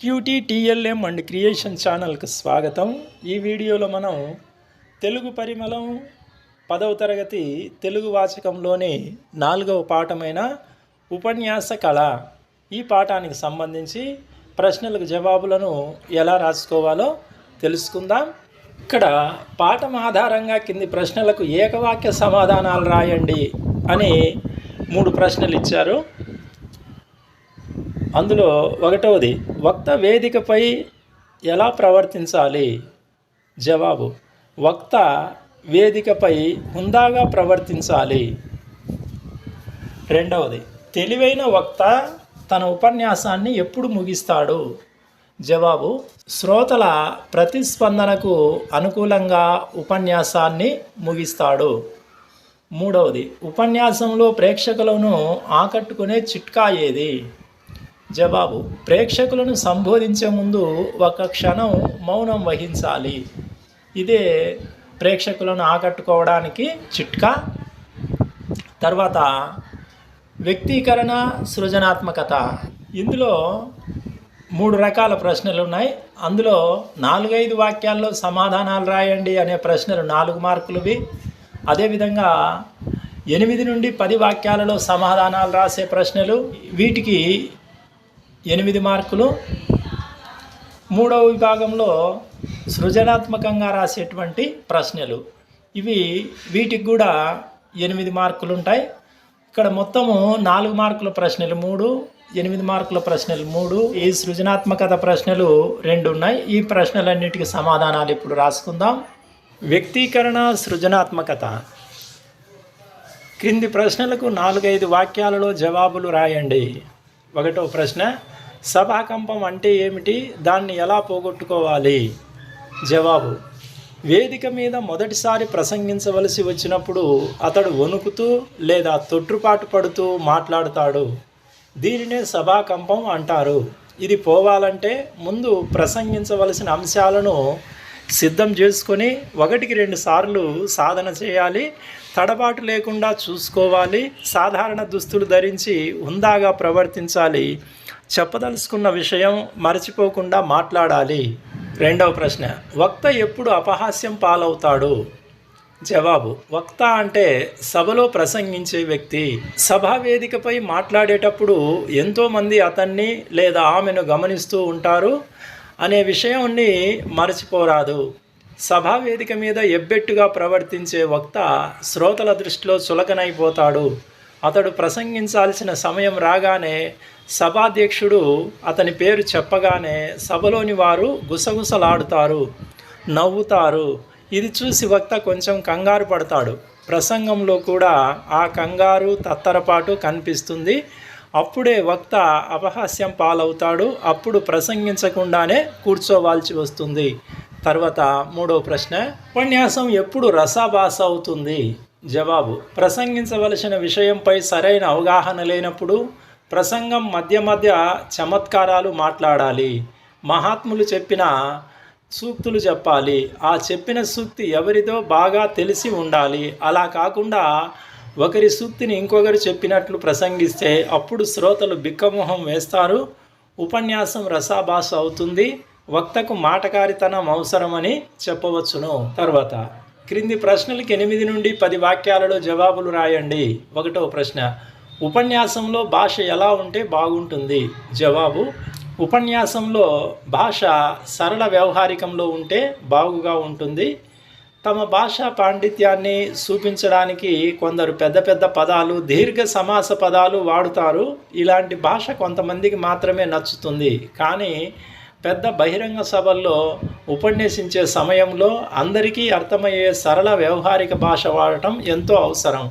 Cutie TLM and creation ఛానల్కి స్వాగతం. ఈ వీడియోలో మనం తెలుగు పరిమళం పదవ తరగతి తెలుగు వాచకంలోని నాలుగవ పాఠమైన ఉపన్యాస కళ. ఈ పాఠానికి సంబంధించి ప్రశ్నలకు జవాబులను ఎలా రాసుకోవాలో తెలుసుకుందాం. ఇక్కడ పాఠం ఆధారంగా కింది ప్రశ్నలకు ఏకవాక్య సమాధానాలు రాయండి అని మూడు ప్రశ్నలు ఇచ్చారు. అందులో ఒకటవది వక్త వేదికపై ఎలా ప్రవర్తించాలి? జవాబు వక్త వేదికపై హుందాగా ప్రవర్తించాలి. రెండవది తెలివైన వక్త తన ఉపన్యాసాన్ని ఎప్పుడు ముగిస్తాడు? జవాబు శ్రోతల ప్రతిస్పందనకు అనుకూలంగా ఉపన్యాసాన్ని ముగిస్తాడు. మూడవది ఉపన్యాసంలో ప్రేక్షకులను ఆకట్టుకునే చిట్కా ఏది? జవాబు ప్రేక్షకులను సంబోధించే ముందు ఒక క్షణం మౌనం వహించాలి. ఇదే ప్రేక్షకులను ఆకట్టుకోవడానికి చిట్కా. తర్వాత వ్యక్తీకరణ సృజనాత్మకత. ఇందులో మూడు రకాల ప్రశ్నలు ఉన్నాయి. అందులో నాలుగైదు వాక్యాల్లో సమాధానాలు రాయండి అనే ప్రశ్నలు నాలుగు మార్కులువి. అదేవిధంగా ఎనిమిది నుండి పది వాక్యాలలో సమాధానాలు రాసే ప్రశ్నలు. వీటికి ఎనిమిది మార్కులు. మూడవ విభాగంలో సృజనాత్మకంగా రాసేటువంటి ప్రశ్నలు. ఇవి వీటికి కూడా ఎనిమిది మార్కులు ఉంటాయి. ఇక్కడ మొత్తము నాలుగు మార్కుల ప్రశ్నలు మూడు ఎనిమిది మార్కుల ప్రశ్నలు మూడు. ఈ సృజనాత్మకత ప్రశ్నలు రెండు ఉన్నాయి. ఈ ప్రశ్నలన్నిటికీ సమాధానాలు ఇప్పుడు రాసుకుందాం. వ్యక్తీకరణ సృజనాత్మకత. క్రింది ప్రశ్నలకు నాలుగైదు వాక్యాలలో జవాబులు రాయండి. ఒకటో ప్రశ్న సభాకంపం అంటే ఏమిటి? దాన్ని ఎలా పోగొట్టుకోవాలి? జవాబు వేదిక మీద మొదటిసారి ప్రసంగించవలసి వచ్చినప్పుడు అతడు వణుకుతూ లేదా తొట్టుపాటు పడుతూ మాట్లాడుతాడు. దీనినే సభాకంపం అంటారు. ఇది పోవాలంటే ముందు ప్రసంగించవలసిన అంశాలను సిద్ధం చేసుకొని ఒకటికి రెండు సార్లు సాధన చేయాలి. తడబాటు లేకుండా చూసుకోవాలి. సాధారణ దుస్తులు ధరించి హుందాగా ప్రవర్తించాలి. చెప్పదలుచుకున్న విషయం మరచిపోకుండా మాట్లాడాలి. రెండవ ప్రశ్న వక్త ఎప్పుడు అపహాస్యం పాలవుతాడు? జవాబు వక్త అంటే సభలో ప్రసంగించే వ్యక్తి. సభా వేదికపై మాట్లాడేటప్పుడు ఎంతోమంది అతన్ని లేదా ఆమెను గమనిస్తూ ఉంటారు. అనే విషయాన్ని మరచిపోరాదు. సభా వేదిక మీద ఎబ్బెట్టుగా ప్రవర్తించే వక్త శ్రోతల దృష్టిలో చులకనైపోతాడు. అతడు ప్రసంగించాల్సిన సమయం రాగానే సభాధ్యక్షుడు అతని పేరు చెప్పగానే సభలోని వారు గుసగుసలాడుతారు. నవ్వుతారు. ఇది చూసి వక్త కొంచెం కంగారు పడతాడు. ప్రసంగంలో కూడా ఆ కంగారు తత్తరపాటు కనిపిస్తుంది. అప్పుడే వక్త అపహాస్యం పాలవుతాడు. అప్పుడు ప్రసంగించకుండానే కూర్చోవాల్సి వస్తుంది. తర్వాత మూడో ప్రశ్న ఉపన్యాసం ఎప్పుడు రసాభాస అవుతుంది జవాబు ప్రసంగించవలసిన విషయంపై సరైన అవగాహన లేనప్పుడు ప్రసంగం మధ్య మధ్య చమత్కారాలు మాట్లాడాలి. మహాత్ములు చెప్పిన సూక్తులు చెప్పాలి. ఆ చెప్పిన సూక్తి ఎవరిదో బాగా తెలిసి ఉండాలి. అలా కాకుండా ఒకరి సూక్తిని ఇంకొకరు చెప్పినట్లు ప్రసంగిస్తే అప్పుడు శ్రోతలు బిక్కమొహం వేస్తారు. ఉపన్యాసం రసాభాష అవుతుంది. వక్తకు మాటకారితనం అవసరమని చెప్పవచ్చును. తర్వాత క్రింది ప్రశ్నలకి ఎనిమిది నుండి పది వాక్యాలలో జవాబులు రాయండి. ఒకటో ప్రశ్న ఉపన్యాసంలో భాష ఎలా ఉంటే బాగుంటుంది? జవాబు ఉపన్యాసంలో భాష సరళ వ్యవహారికంలో ఉంటే బాగుగా ఉంటుంది. తమ భాషా పాండిత్యాన్ని చూపించడానికి కొందరు పెద్ద పెద్ద పదాలు దీర్ఘ సమాస పదాలు వాడుతారు. ఇలాంటి భాష కొంతమందికి మాత్రమే నచ్చుతుంది. కానీ పెద్ద బహిరంగ సభల్లో ఉపన్యసించే సమయంలో అందరికీ అర్థమయ్యే సరళ వ్యవహారిక భాష వాడటం ఎంతో అవసరం.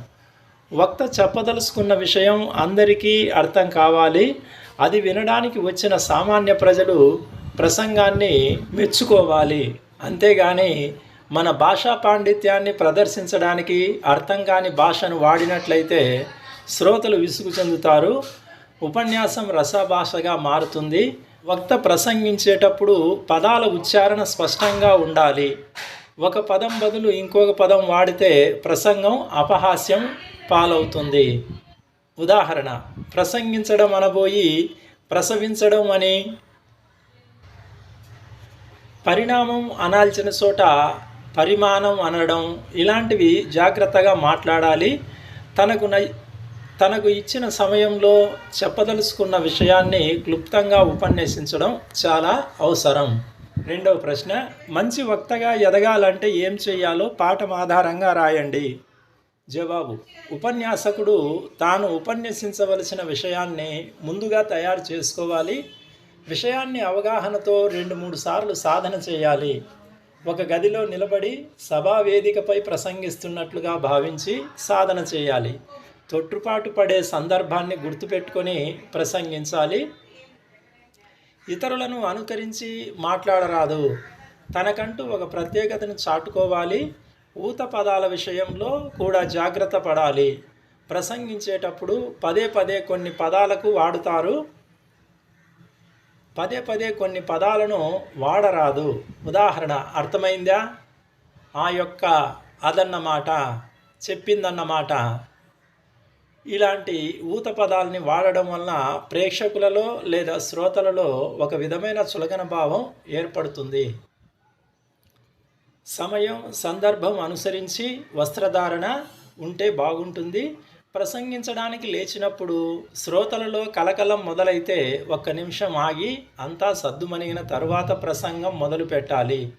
వక్త చెప్పదలుచుకున్న విషయం అందరికీ అర్థం కావాలి. అది వినడానికి వచ్చిన సామాన్య ప్రజలు ప్రసంగాన్ని మెచ్చుకోవాలి. అంతేగాని మన భాషా పాండిత్యాన్ని ప్రదర్శించడానికి అర్థం కాని భాషను వాడినట్లయితే శ్రోతలు విసుగు చెందుతారు. ఉపన్యాసం రసభాషగా మారుతుంది. వక్త ప్రసంగించేటప్పుడు పదాల ఉచ్చారణ స్పష్టంగా ఉండాలి. ఒక పదం బదులు ఇంకొక పదం వాడితే ప్రసంగం అపహాస్యం పాలవుతుంది. ఉదాహరణ ప్రసంగించడం అనబోయి ప్రసవించడం అని. పరిణామం అనాల్సిన చోట పరిమాణం అనడం ఇలాంటివి జాగ్రత్తగా మాట్లాడాలి. తనకు నై తనకు ఇచ్చిన సమయంలో చెప్పదలుచుకున్న విషయాన్ని క్లుప్తంగా ఉపన్యసించడం చాలా అవసరం. రెండవ ప్రశ్న మంచి వక్తగా ఎదగాలంటే ఏం చేయాలో పాఠం ఆధారంగా రాయండి. జవాబు ఉపన్యాసకుడు తాను ఉపన్యసించవలసిన విషయాన్ని ముందుగా తయారు చేసుకోవాలి. విషయాన్ని అవగాహనతో రెండు మూడు సార్లు సాధన చేయాలి. ఒక గదిలో నిలబడి సభా వేదికపై ప్రసంగిస్తున్నట్లుగా భావించి సాధన చేయాలి. తొట్టుపాటు పడే సందర్భాన్ని గుర్తుపెట్టుకొని ప్రసంగించాలి. ఇతరులను అనుకరించి మాట్లాడరాదు. తనకంటూ ఒక ప్రత్యేకతను చాటుకోవాలి. ఊత పదాల విషయంలో కూడా జాగ్రత్త పడాలి. ప్రసంగించేటప్పుడు పదే పదే కొన్ని పదాలకు వాడుతారు. పదే పదే కొన్ని పదాలను వాడరాదు. ఉదాహరణ అర్థమైందా? ఆ యొక్క అదన్నమాట చెప్పిందన్నమాట. ఇలాంటి ఊత పదాలని వాడడం వలన ప్రేక్షకులలో లేదా శ్రోతలలో ఒక విధమైన చులకన భావం ఏర్పడుతుంది. సమయం సందర్భం అనుసరించి వస్త్రధారణ ఉంటే బాగుంటుంది. ప్రసంగించడానికి లేచినప్పుడు శ్రోతలలో కలకలం మొదలైతే ఒక్క నిమిషం ఆగి అంతా సద్దుమణిగిన తరువాత ప్రసంగం మొదలు పెట్టాలి.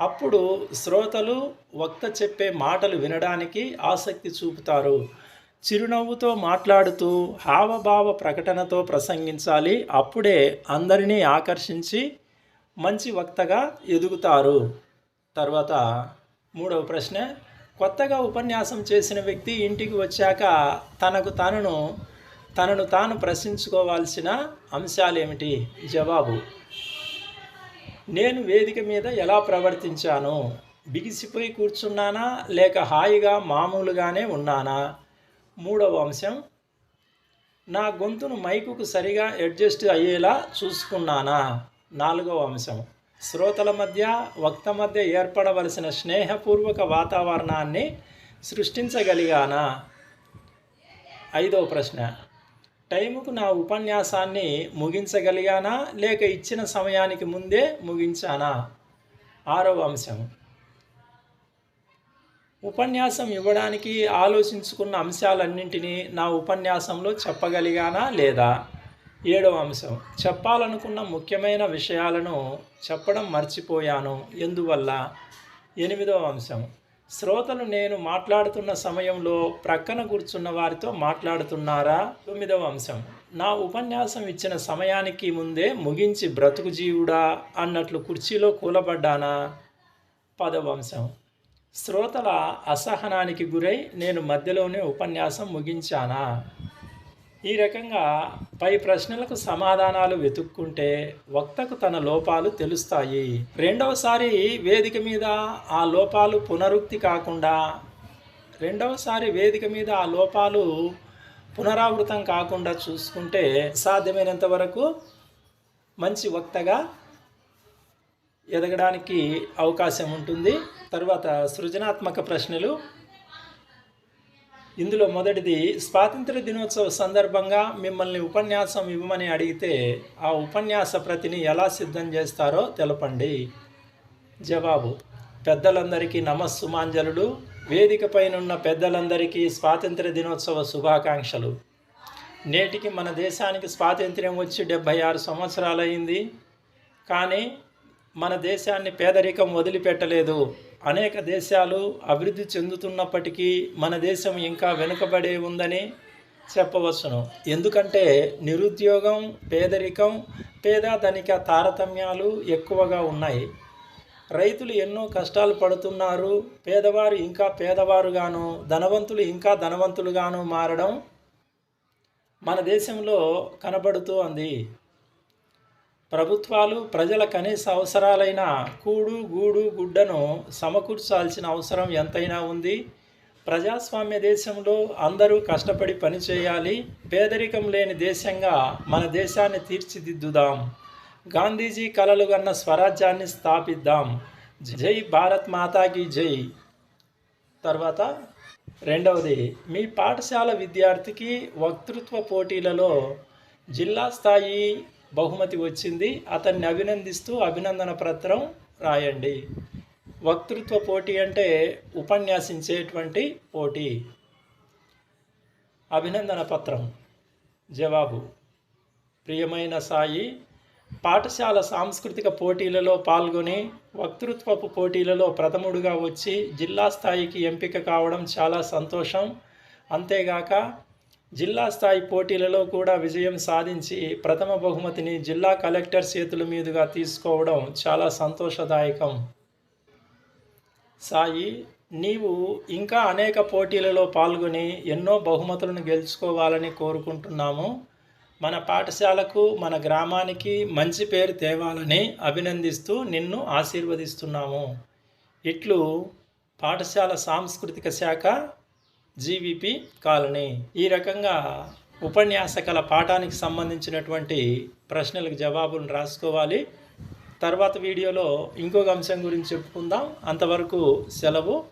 అప్పుడు శ్రోతలు వక్త చెప్పే మాటలు వినడానికి ఆసక్తి చూపుతారు. చిరునవ్వుతో మాట్లాడుతూ హావభావ ప్రకటనతో ప్రసంగించాలి. అప్పుడే అందరినీ ఆకర్షించి మంచి వక్తగా ఎదుగుతారు. తర్వాత మూడవ ప్రశ్న కొత్తగా ఉపన్యాసం చేసిన వ్యక్తి ఇంటికి వచ్చాక తనకు తనను తనను తాను ప్రశ్నించుకోవాల్సిన అంశాలు ఏమిటి జవాబు నేను వేదిక మీద ఎలా ప్రవర్తించాను? బిగిసిపోయి కూర్చున్నానా? లేక హాయిగా మామూలుగానే ఉన్నానా? మూడవ అంశం నా గొంతును మైకుకు సరిగా అడ్జస్ట్ అయ్యేలా చూసుకున్నానా? నాలుగవ అంశం శ్రోతల మధ్య వక్త మధ్య ఏర్పడవలసిన స్నేహపూర్వక వాతావరణాన్ని సృష్టించగలిగానా? ఐదవ ప్రశ్న. టైముకు నా ఉపన్యాసాన్ని ముగించగలిగానా? లేక ఇచ్చిన సమయానికి ముందే ముగించానా? ఆరవ అంశం. ఉపన్యాసం ఇవ్వడానికి ఆలోచించుకున్న అంశాలన్నింటినీ నా ఉపన్యాసంలో చెప్పగలిగానా లేదా? ఏడవ అంశం. చెప్పాలనుకున్న ముఖ్యమైన విషయాలను చెప్పడం మర్చిపోయాను. ఎందువల్ల? ఎనిమిదవ అంశం. శ్రోతలు నేను మాట్లాడుతున్న సమయంలో ప్రక్కన కూర్చున్న వారితో మాట్లాడుతున్నారా? తొమ్మిదవ అంశం. నా ఉపన్యాసం ఇచ్చిన సమయానికి ముందే ముగించి బ్రతుకు జీవుడా అన్నట్లు కుర్చీలో కూలబడ్డానా? పదవ అంశం. శ్రోతల అసహనానికి గురై నేను మధ్యలోనే ఉపన్యాసం ముగించానా? ఈ రకంగా పై ప్రశ్నలకు సమాధానాలు వెతుక్కుంటే వక్తకు తన లోపాలు తెలుస్తాయి. రెండవసారి వేదిక మీద ఆ లోపాలు పునరుక్తి కాకుండా రెండవసారి వేదిక మీద ఆ లోపాలు పునరావృతం కాకుండా చూసుకుంటే సాధ్యమైనంత వరకు మంచి వక్తగా ఎదగడానికి అవకాశం ఉంటుంది. తర్వాత సృజనాత్మక ప్రశ్నలు ఇందులో మొదటిది స్వాతంత్ర దినోత్సవ సందర్భంగా మిమ్మల్ని ఉపన్యాసం ఇవ్వమని అడిగితే ఆ ఉపన్యాస ప్రతిని ఎలా సిద్ధం చేస్తారో తెలపండి. జవాబు పెద్దలందరికీ నమస్సుమాంజలుడు వేదిక పైనున్న పెద్దలందరికీ స్వాతంత్ర దినోత్సవ శుభాకాంక్షలు. నేటికి మన దేశానికి స్వాతంత్ర్యం వచ్చి డెబ్భై ఆరు సంవత్సరాలైంది కానీ మన దేశాన్ని పేదరికం వదిలిపెట్టలేదు. అనేక దేశాలు అభివృద్ధి చెందుతున్నప్పటికీ మన దేశం ఇంకా వెనుకబడే ఉందని చెప్పవచ్చును. ఎందుకంటే నిరుద్యోగం పేదరికం పేద ధనిక తారతమ్యాలు ఎక్కువగా ఉన్నాయి. రైతులు ఎన్నో కష్టాలు పడుతున్నారు. పేదవారు ఇంకా పేదవారుగాను ధనవంతులు ఇంకా ధనవంతులుగాను మారడం మన దేశంలో కనబడుతూ ఉంది. ప్రభుత్వాలు ప్రజల కనీస అవసరాలైన కూడు గూడు గుడ్డను సమకూర్చాల్సిన అవసరం ఎంతైనా ఉంది. ప్రజాస్వామ్య దేశంలో అందరూ కష్టపడి పనిచేయాలి పేదరికం లేని దేశంగా మన దేశాన్ని తీర్చిదిద్దుదాం. గాంధీజీ కలలు కన్న స్వరాజ్యాన్ని స్థాపిద్దాం. జై భారత్ మాతాకి జై. తర్వాత రెండవది మీ పాఠశాల విద్యార్థికి వక్తృత్వ పోటీలలో జిల్లా స్థాయి బహుమతి వచ్చింది. అతన్ని అభినందిస్తూ అభినందన పత్రం రాయండి. వక్తృత్వ పోటీ అంటే ఉపన్యాసించేటువంటి పోటీ. అభినందన పత్రం. జవాబు. ప్రియమైన సాయి పాఠశాల సాంస్కృతిక పోటీలలో పాల్గొని వక్తృత్వపు పోటీలలో ప్రథముడుగా వచ్చి జిల్లా స్థాయికి ఎంపిక కావడం చాలా సంతోషం. అంతేగాక జిల్లా స్థాయి పోటీలలో కూడా విజయం సాధించి ప్రథమ బహుమతిని జిల్లా కలెక్టర్ చేతుల మీదుగా తీసుకోవడం చాలా సంతోషదాయకం. సాయి నీవు ఇంకా అనేక పోటీలలో పాల్గొని ఎన్నో బహుమతులను గెలుచుకోవాలని కోరుకుంటున్నాము. మన పాఠశాలకు మన గ్రామానికి మంచి పేరు తేవాలని అభినందిస్తూ నిన్ను ఆశీర్వదిస్తున్నాము. ఇట్లు పాఠశాల సాంస్కృతిక శాఖ జీవిపి కాలనీ. ఈ రకంగా ఉపన్యాసకల పాఠానికి సంబంధించినటువంటి ప్రశ్నలకు జవాబులను రాసుకోవాలి. తర్వాత వీడియోలో ఇంకొక అంశం గురించి చెప్పుకుందాం. అంతవరకు సెలవు.